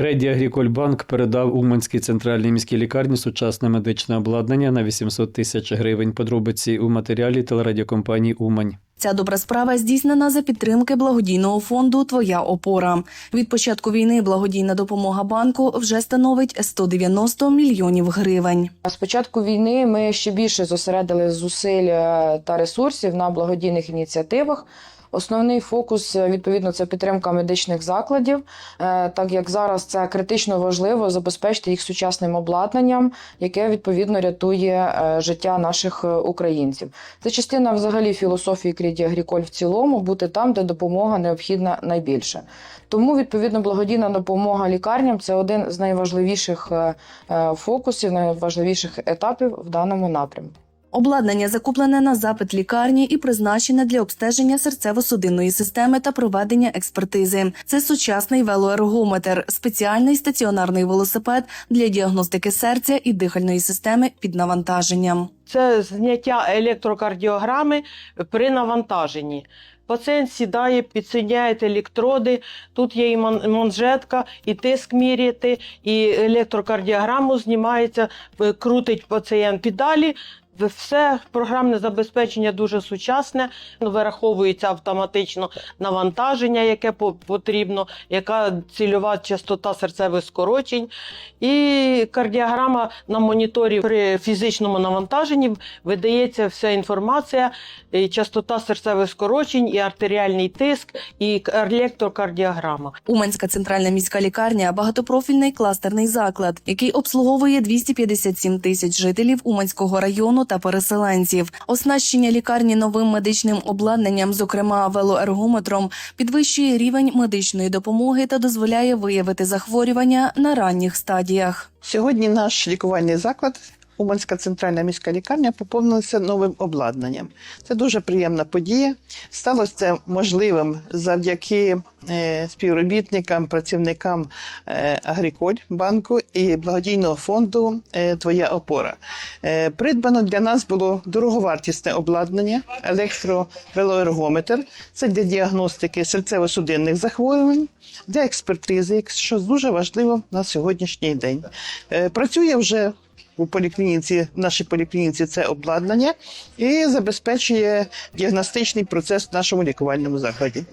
Креді Агрікольбанк передав Уманській центральній міській лікарні сучасне медичне обладнання на 800 тисяч гривень. Подробиці у матеріалі телерадіокомпанії Умань. Ця добра справа здійснена за підтримки благодійного фонду Твоя опора. Від початку війни благодійна допомога банку вже становить 190 мільйонів гривень. З початку війни ми ще більше зосередили зусиль е, та ресурсів на благодійних ініціативах. Основний фокус е, відповідно це підтримка медичних закладів, е, так як зараз це критично важливо забезпечити їх сучасним обладнанням, яке відповідно рятує е, життя наших українців. Це частина взагалі філософії Кріді Агріколь в цілому бути там, де допомога необхідна найбільше. Тому відповідно благодійна допомога лікарням це один з найважливіших фокусів, найважливіших етапів в даному напрямку. Обладнання закуплене на запит лікарні і призначене для обстеження серцево-судинної системи та проведення експертизи. Це сучасний велоергометр, спеціальний стаціонарний велосипед для діагностики серця і дихальної системи під навантаженням. Це зняття електрокардіограми при навантаженні. Пацієнт сідає, підсоединяє електроди. Тут є і ман- манжетка, і тиск міряти, і електрокардіограму знімається, е, крутить пацієнт педалі. Все програмне забезпечення дуже сучасне. Вираховується автоматично навантаження, яке по- потрібно, яка цільова частота серцевих скорочень. І кардіограма на моніторі при фізичному навантаженні видається вся інформація, і частота серцевих скорочень, і артеріальний тиск, і електрокардіограма. Уманська центральна міська лікарня багатопрофільний кластерний заклад, який обслуговує 257 тисяч жителів Уманського району та переселенців. Оснащення лікарні новим медичним обладнанням, зокрема велоергометром, підвищує рівень медичної допомоги та дозволяє виявити захворювання на ранніх стадіях. Сьогодні наш лікувальний заклад, Уманська центральна міська лікарня, поповнилася новим обладнанням. Це дуже приємна подія. Сталося це можливим завдяки е, співробітникам, працівникам е, Агріколь банку і благодійного фонду е, Твоя опора. Придбано для нас було дороговартісне обладнання, електровелоергометр. Це для діагностики серцево-судинних захворювань, для експертизи, що дуже важливо на сьогоднішній день. Працює вже у поліклініці, в нашій поліклініці це обладнання і забезпечує діагностичний процес в нашому лікувальному закладі.